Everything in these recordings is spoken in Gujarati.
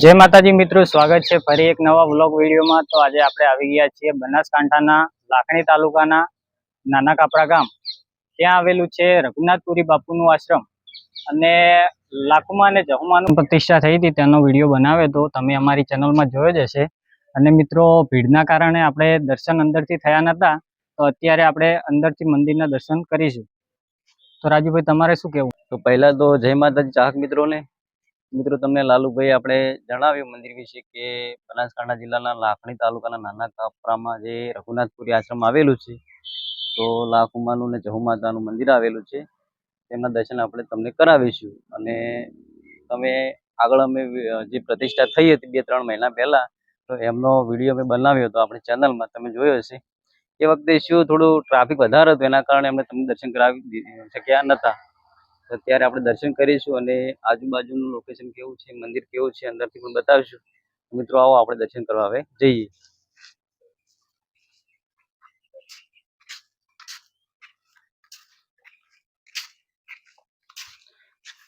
જય માતાજી મિત્રો, સ્વાગત છે ફરી એક નવા વ્લોગ વિડીયોમાં. તો આજે આપણે આવી ગયા છીએ બનાસકાંઠાના લાખણી તાલુકાના નાના કાપરા ગામ. ત્યાં આવેલું છે રઘુનાથપુરી બાપુનું આશ્રમ. અને લાખુમા અને જહુમાનું પ્રતિષ્ઠા થઈ હતી, તેનો વીડિયો બનાવે તો તમે અમારી ચેનલમાં જોયો જ હશે. અને મિત્રો, ભીડના કારણે આપણે દર્શન અંદરથી થયા નહોતા, તો અત્યારે આપણે અંદરથી મંદિરના દર્શન કરીશું. તો રાજુભાઈ, તમારે શું કહેવું? તો પહેલાં તો જય માતાજી ચાહક મિત્રોને મિત્રો, તમને લાલુભાઈ, આપણે જણાવ્યું મંદિર વિશે કે બનાસકાંઠા જિલ્લાના લાખણી તાલુકાના નાના કાપરામાં જે રઘુનાથપુરી આશ્રમ આવેલું છે, તો લાખુમાનું ને જહુમાતાનું મંદિર આવેલું છે. તેમના દર્શન આપણે તમને કરાવીશું અને તમે આગળ અમે જે પ્રતિષ્ઠા થઈ હતી બે ત્રણ મહિના પહેલા, તો એમનો વીડિયો અમે બનાવ્યો હતો આપણી ચેનલમાં, તમે જોયો હશે. એ વખતે શું થોડું ટ્રાફિક વધારે હતું, એના કારણે અમે તમને દર્શન કરાવી શક્યા નતા. તો અત્યારે આપણે દર્શન કરીશું અને આજુબાજુનું લોકેશન કેવું છે, મંદિર કેવું છે, અંદરથી પણ બતાવીશું. મિત્રો, આવો આપણે દર્શન કરવા હવે જઈએ.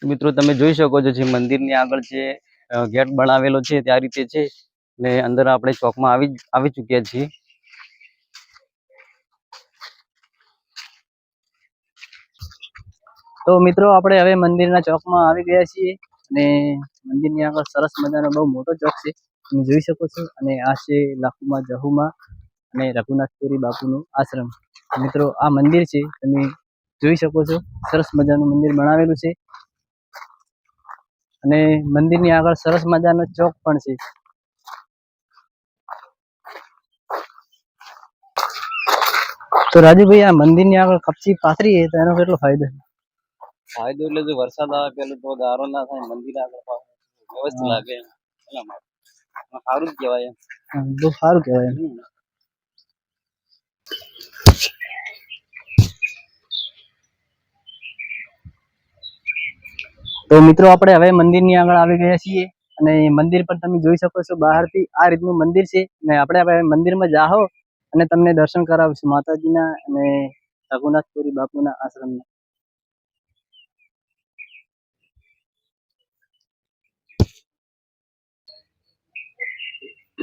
મિત્રો, તમે જોઈ શકો છો જે મંદિરની આગળ જે ગેટ બનાવેલો છે, તે આ રીતે છે. ને અંદર આપણે ચોકમાં આવી આવી ચૂક્યા છીએ. તો મિત્રો, આપણે હવે મંદિરના ચોકમાં આવી ગયા છીએ અને મંદિરની આગળ સરસ મજાનો બહુ મોટો ચોક છે. તમે જોઈ શકો છો અને આ છે લાખુમાં જહુમાં અને રઘુનાથપુરી બાપુનું આશ્રમ. મિત્રો, આ મંદિર છે, તમે જોઈ શકો છો, સરસ મજાનું મંદિર બનાવેલું છે. અને મંદિરની આગળ સરસ મજાનો ચોક પણ છે. તો રાજુભાઈ, આ મંદિરની આગળ કપચી પાથરી છે, તો એનો કેટલો ફાયદો છે? ફાયદો એટલે જો વરસાદ આવે પેલું તો ગારો ના થાય મંદિર આગળ વ્યવસ્થિત લાગે. એટલા માટે. સારું જ કહેવાય એમ. બહુ સારું કહેવાય. તો મિત્રો આપણે હવે મંદિરની આગળ આવી ગયા છીએ અને મંદિર પર તમે જોઈ શકો છો બહારથી આ રીતનું મંદિર છે અને આપણે હવે મંદિરમાં જાહો અને તમને દર્શન કરાવીશું માતાજીના અને રઘુનાથપુરી બાપુના આશ્રમના. તો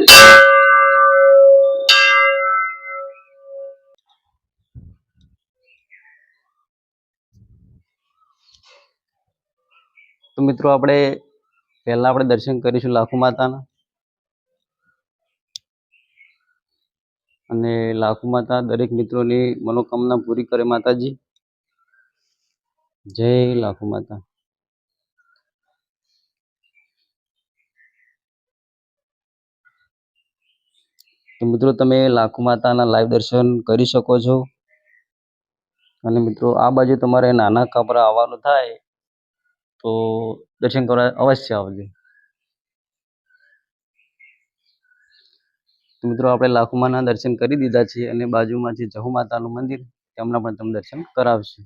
મિત્રો આપણે પહેલા આપણે દર્શન કરીશું લાખુ માતાના. અને લાખુ માતા દરેક મિત્રોની મનોકામના પૂરી કરે માતાજી. જય લાખુ માતા. તો મિત્રો તમે લાખુ માતાના લાઈવ દર્શન કરી શકો છો. અને મિત્રો આ બાજુ તમારે નાના કાપરા આવવાનું થાય તો દર્શન કરવા અવશ્ય આવજો. મિત્રો આપણે લાખુમાના દર્શન કરી દીધા છે અને બાજુમાં જે જહુ માતાનું મંદિર તેમના પણ તમે દર્શન કરાવશે.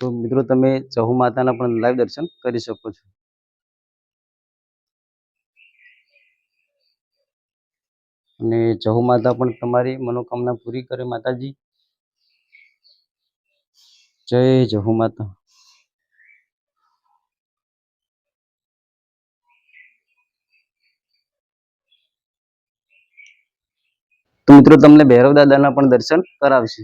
તો મિત્રો તમે જહુ માતાના પણ લાઈવ દર્શન કરી શકો છો. અને જહુ માતા પણ તમારી મનોકામના પૂરી કરે માતાજી. જય જહુ માતા. તો મિત્રો તમને ભૈરવ દાદાના પણ દર્શન કરાવશે.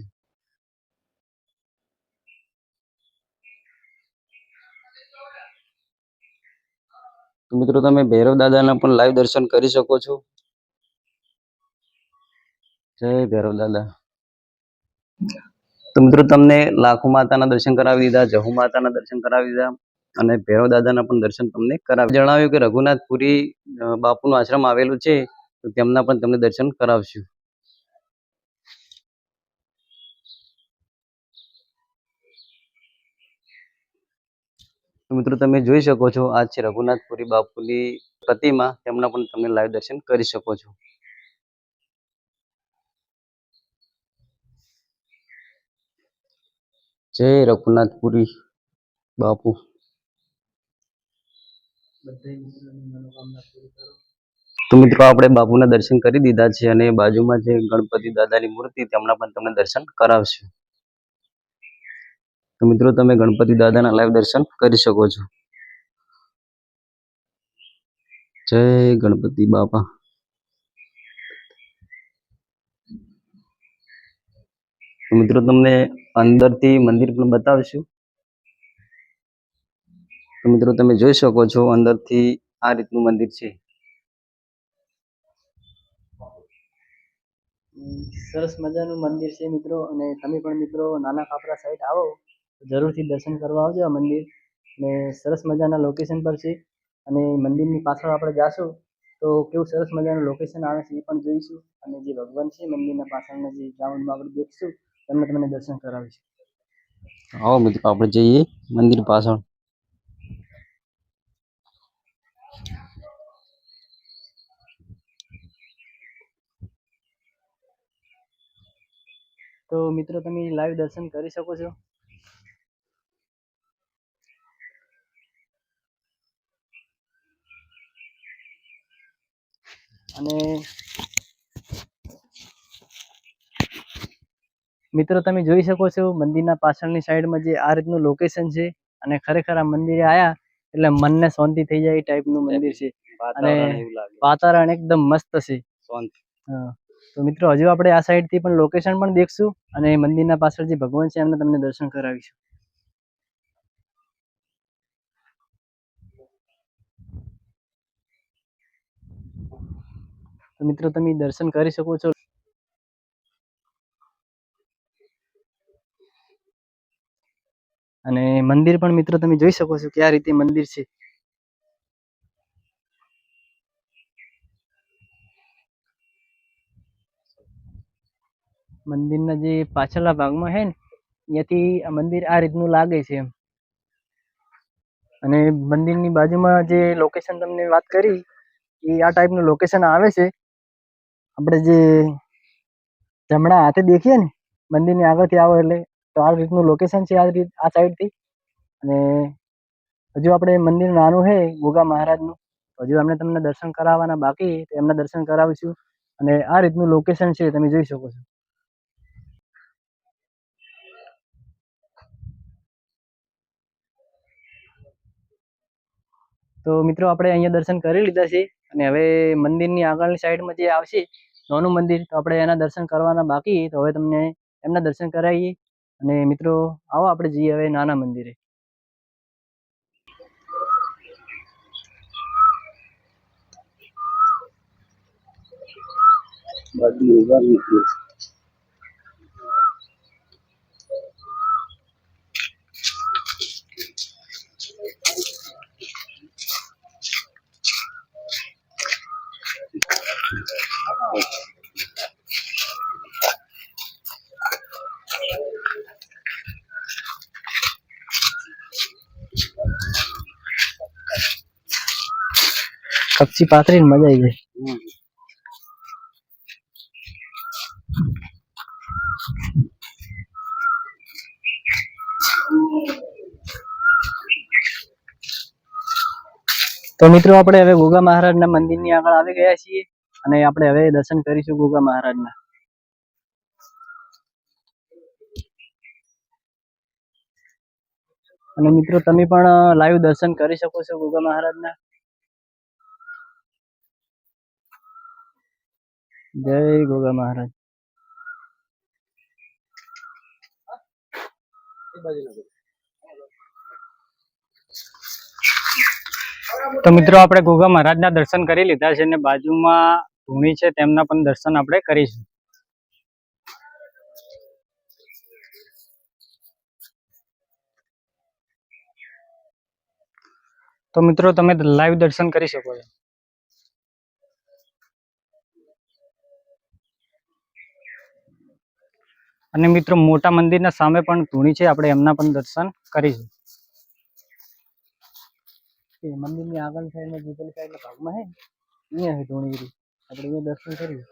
તો મિત્રો તમે ભૈરવ દાદાના પણ લાઈવ દર્શન કરી શકો છો. જય ભૈરવ દાદા તો મિત્રો, તમને લાખો માતાના દર્શન કરાવી દીધા, જહુ માતાના દર્શન કરાવી દીધા અને ભૈરવ દાદાના પણ દર્શન તમને કરાવી જણાવ્યું કે રઘુનાથપુરી બાપુનું આશ્રમ આવેલું છે, તો તેમના પણ તમને દર્શન કરાવશું. મિત્રો, તમે જોઈ શકો છો, આ છે રઘુનાથપુરી બાપુની પ્રતિમા. તેમના પણ તમે લાઈવ દર્શન કરી શકો છો. જય રઘુનાથપુરી બાપુ. તો મિત્રો આપણે બાપુના દર્શન કરી દીધા છે અને બાજુમાં જે ગણપતિ દાદાની મૂર્તિ તેમના પણ તમને દર્શન કરાવશે. તો મિત્રો તમે ગણપતિ દાદાના લાઈવ દર્શન કરી શકો છો. જય ગણપતિ બાપા. મિત્રો તમને અંદરથી મંદિર પણ બતાવશું. તો મિત્રો તમે જોઈ શકો છો અંદરથી આ રીતનું મંદિર છે. સરસ મજાનું મંદિર છે મિત્રો અને તમે પણ મિત્રો નાના કાપરા સાઈડ આવો જરૂરથી દર્શન કરવા આવજો આ મંદિર. અને સરસ મજાના લોકેશન પર છે અને મંદિરની પાછળ આપણે જાશું, તો કેવું સરસ મજાનું લોકેશન આવે છે એ પણ જોઈશું. અને જે ભગવાન છે મંદિરના પાછળના જે ગ્રાઉન્ડમાં આપણે દેખશું તેમને તમને દર્શન કરાવીશું. આવો મિત્રો આપણે જઈએ મંદિર પાછળ. તો મિત્રો તમે લાઈવ દર્શન કરી શકો છો. અને મિત્રો તમે જોઈ શકો છો મંદિરના પાછળની સાઈડમાં જે આ રીતનું લોકેશન છે અને ખરેખર આ મંદિરે આયા એટલે મનને શાંતિ થઈ જાય એ ટાઈપનું મંદિર છે. અને વાતાવરણ એકદમ મસ્ત છે. તો મિત્રો હજુ આપણે આ સાઈડથી પણ લોકેશન પણ દેખશું અને મંદિરના પાછળ જે ભગવાન છે એમને તમને દર્શન કરાવીશું. તો મિત્રો તમે દર્શન કરી શકો છો. અને મંદિર પણ મિત્રો તમે જોઈ શકો છો કે આ રીતે મંદિર છે. મંદિરના જે પાછળના ભાગમાં છે ને, ત્યાંથી આ મંદિર આ રીતનું લાગે છે એમ. અને મંદિરની બાજુમાં જે લોકેશન તમને વાત કરી, એ આ ટાઈપનું લોકેશન આવે છે. આપણે જે જમણા હાથે દેખીએ ને, મંદિરની આગળથી આવો એટલે આ રીતનું લોકેશન છે આ રીત, આ સાઈડથી અને હજુ આપણે મંદિર નાનું છે, ગોગા મહારાજનું. હજુ અમને તમને દર્શન કરાવવાના બાકી એમના દર્શન કરાવીશું. અને આ રીતનું લોકેશન છે, તમે જોઈ શકો છો. તો મિત્રો, આપણે અહીંયા દર્શન કરી લીધા છે. અને હવે મંદિરની આગળની સાઈડમાં જે આવશે, નાનું મંદિર, તો આપણે એના દર્શન કરવાના બાકી. તો હવે તમને એમના દર્શન કરાવીએ. અને મિત્રો આવો આપણે જઈએ હવે નાના મંદિરે. કપચી પાથરીને મજા આવી જાય. તો મિત્રો, આપણે હવે ગોગા મહારાજના મંદિરની આગળ આવી ગયા છીએ અને આપણે હવે દર્શન કરીશું ગોગા મહારાજના. અને મિત્રો, તમે પણ લાઈવ દર્શન કરી શકો છો ગોગા મહારાજના. જય ગોગા મહારાજ. તો મિત્રો, આપણે ગોગા મહારાજના દર્શન કરી લીધા છે અને બાજુમાં ભૂમિ છે, તેમના પણ દર્શન આપણે કરીશું. તો મિત્રો, તમે લાઈવ દર્શન કરી શકો છો. અને મિત્રો મોટા મંદિરના સામે પણ ધૂણી છે. આપણે એમના પણ દર્શન કરીશું. મંદિરની આગળ સાઈડમાં જે પેલી સાઈડના ભાગમાં છે અહીંયા છે ધૂણીગીરી આપણે અહીંયા દર્શન કરીએ.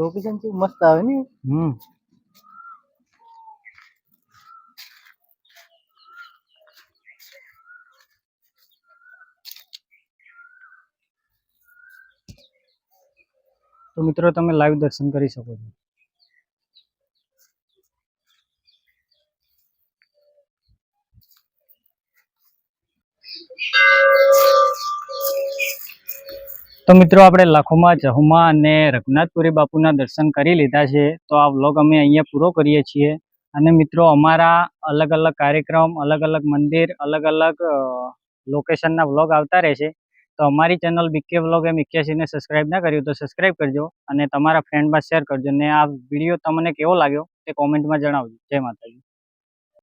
લોકેશન કેવું મસ્ત આવે ને? હમ. તો મિત્રો તમે લાઈવ દર્શન કરી શકો છો. તો મિત્રો આપણે લાખોમાં, જહુમાં અને રઘુનાથપુરી બાપુના દર્શન કરી લીધા છે. તો આ વ્લોગ અમે અહીંયા પૂરો કરીએ છીએ. અને મિત્રો અમારા અલગ અલગ કાર્યક્રમ, અલગ અલગ મંદિર, અલગ અલગ લોકેશનના વ્લોગ આવતા રહેશે તો અમારી ચેનલ બીકે વ્લોગ એમ એક્યાસીને સબસ્ક્રાઇબ ના કર્યું તો સબસ્ક્રાઇબ કરજો અને તમારા ફ્રેન્ડમાં શેર કરજો ને આ વીડિયો તમને કેવો લાગ્યો તે કોમેન્ટમાં જણાવજો. જય માતાજી.